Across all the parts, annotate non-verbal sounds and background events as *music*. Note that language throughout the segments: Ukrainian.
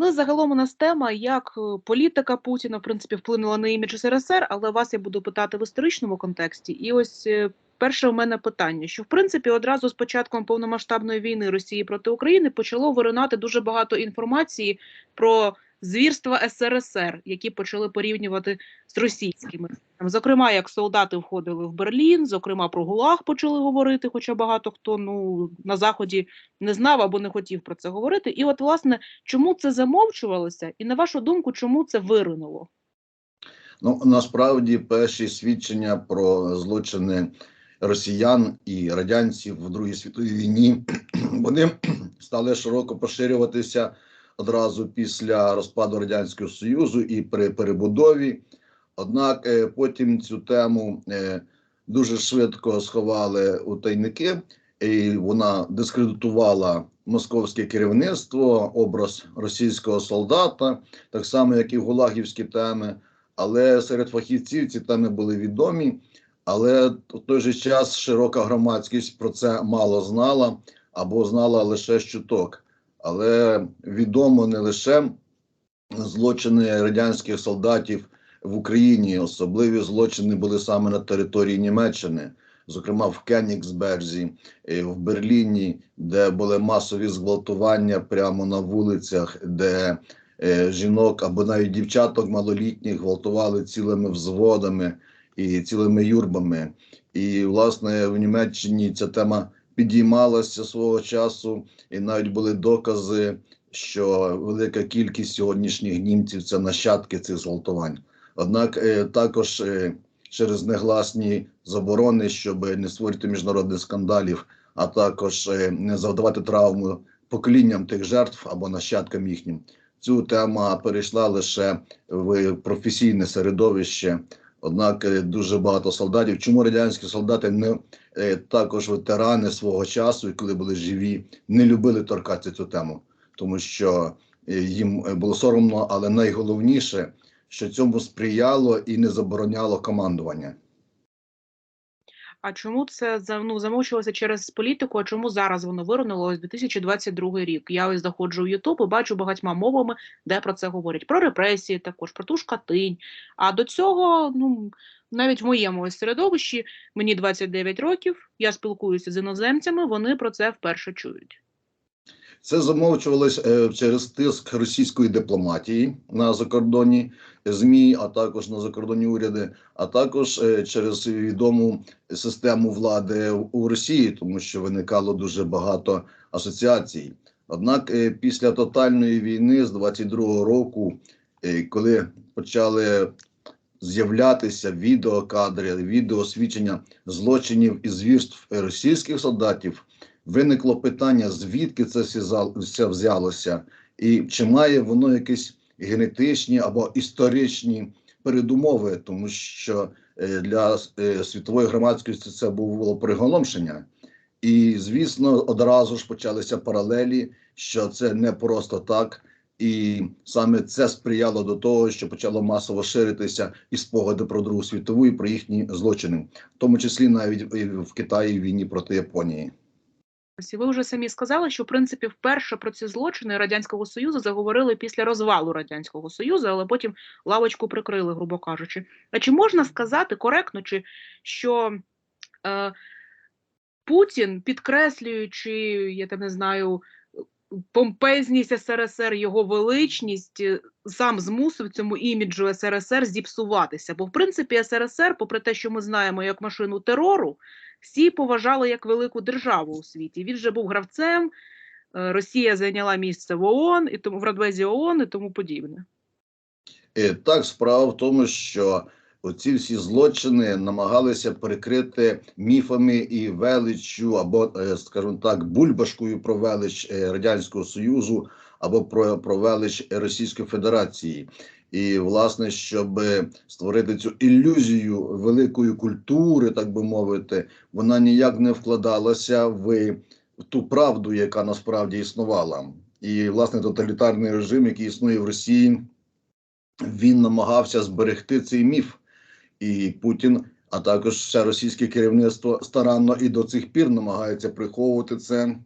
Ну, загалом у нас тема, як е, політика Путіна в принципі вплинула на імідж СРСР, але вас я буду питати в історичному контексті. І ось е, перше у мене питання: що в принципі одразу з початком повномасштабної війни Росії проти України почало виринати дуже багато інформації про звірства СРСР, які почали порівнювати з російськими. Зокрема, як солдати входили в Берлін, зокрема про ГУЛАГ почали говорити, хоча багато хто ну на заході не знав або не хотів про це говорити. І от, власне, чому це замовчувалося, і на вашу думку, чому це виринуло? Ну насправді перші свідчення про злочини росіян і радянців в Другій світовій війні *clears throat* вони стали широко поширюватися одразу після розпаду радянського союзу і при перебудові. Однак е, потім цю тему е, дуже швидко сховали у тайники, і вона дискредитувала московське керівництво, образ російського солдата, так само як і гулагівські теми. Але серед фахівців ці теми були відомі. Але в той же час широка громадськість про це мало знала або знала лише чуток. Але відомо не лише злочини радянських солдатів в Україні, особливі злочини були саме на території Німеччини, зокрема в Кенігсберзі, е, в Берліні, де були масові зґвалтування прямо на вулицях, де е, жінок або навіть дівчаток малолітніх гвалтували цілими взводами і цілими юрбами. І, власне, в Німеччині ця тема підіймалася свого часу, і навіть були докази, що велика кількість сьогоднішніх німців це нащадки цих зґвалтувань. Однак е, також е, через негласні заборони, щоб не створити міжнародних скандалів, а також е, не завдавати травму поколінням тих жертв або нащадкам їхнім. Цю тема перейшла лише в професійне середовище. Однак е, дуже багато солдатів. Чому радянські солдати не е, також ветерани свого часу, коли були живі, не любили торкатися цю тему, тому що е, їм було соромно, але найголовніше, що цьому сприяло і не забороняло командування. А чому це ну, замовчувалося через політику? А чому зараз воно виринуло ось 2022 рік? Я ось заходжу в Ютуб і бачу багатьма мовами, де про це говорять. Про репресії також, про ту ж Катинь. А до цього, ну навіть в моєму ось середовищі, мені 29 років, я спілкуюся з іноземцями, вони про це вперше чують. Це замовчувалось е, через тиск російської дипломатії на закордонні змі, а також на закордонні уряди, а також е, через відому систему влади у Росії, тому що виникало дуже багато асоціацій. Однак, е, після тотальної війни з 22-го року, коли почали з'являтися відеокадри, відеосвідчення злочинів і звірств російських солдатів виникло питання, звідки це все взялося, і чи має воно якісь генетичні або історичні передумови, тому що е, для е, світової громадськості це було приголомшення. І, звісно, одразу ж почалися паралелі, що це не просто так. І саме це сприяло до того, що почало масово ширитися і спогади про Другу світову і про їхні злочини, в тому числі навіть в Китаї війні проти Японії. Ви вже самі сказали, що в принципі вперше про ці злочини радянського союзу заговорили після розвалу радянського союзу, але потім лавочку прикрили, грубо кажучи. А чи можна сказати коректно, чи що е, Путін, підкреслюючи, я там не знаю, помпезність СРСР, його величність, е, сам змусив цьому іміджу СРСР зіпсуватися? Бо в принципі СРСР, попри те, що ми знаємо як машину терору, всі поважали як велику державу у світі. Він же був гравцем. е, Росія зайняла місце в ООН і тому в Радбезі ООН і тому подібне. Е, Так, справа в тому, що оці всі злочини намагалися перекрити міфами і величчю, або, е, скажімо так, бульбашкою про велич е, Радянського Союзу або про, про велич Російської Федерації. І, власне, щоб створити цю ілюзію великої культури, так би мовити, вона ніяк не вкладалася в ту правду, яка насправді існувала. І, власне, тоталітарний режим, який існує в Росії, він намагався зберегти цей міф, і Путін, а також все російське керівництво старанно і до цих пір намагається приховувати це.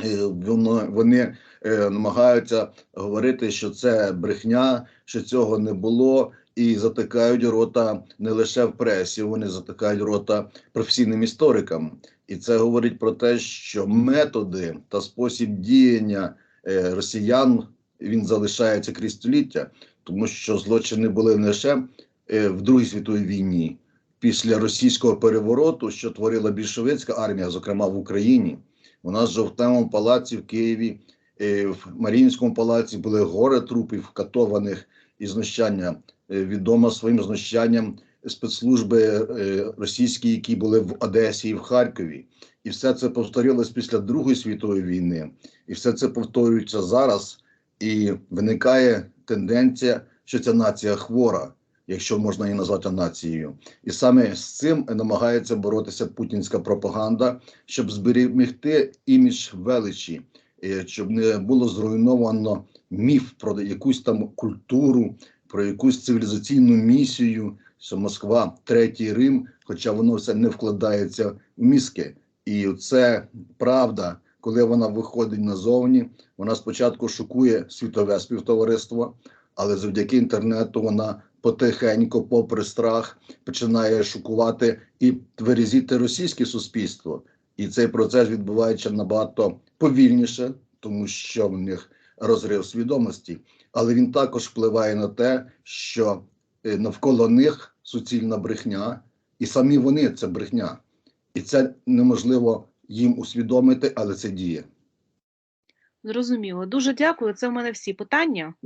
Е, Воно вони е, намагаються говорити, що це брехня, що цього не було, і затикають рота не лише в пресі, вони затикають рота професійним історикам. І це говорить про те, що методи та спосіб діяння е, росіян він залишається крізь століття, тому що злочини були не лише в Другій світовій війні, після російського перевороту, що творила більшовицька армія, зокрема в Україні. У нас в жовтневому палаці в Києві, е, в Маріїнському палаці були гори трупів катованих і знущання. Е, Відомо своїм знущанням спецслужби е, російські, які були в Одесі і в Харкові. І все це повторилось після Другої світової війни, і все це повторюється зараз. І виникає тенденція, що ця нація хвора, якщо можна її назвати нацією. І саме з цим намагається боротися путінська пропаганда, щоб зберегти імідж величі, е, щоб не було зруйновано міф про якусь там культуру, про якусь цивілізаційну місію, що Москва третій Рим, хоча воно все не вкладається в мізки. І це правда, коли вона виходить назовні. Вона спочатку шокує світове співтовариство, але завдяки інтернету вона потихеньку, попри страх, починає шокувати і тверезіти російське суспільство. І цей процес відбувається набагато повільніше, тому що в них розрив свідомості, але він також впливає на те, що е, навколо них суцільна брехня, і самі вони це брехня. І це неможливо їм усвідомити, але це діє. Зрозуміло. Дуже дякую. Це в мене всі питання.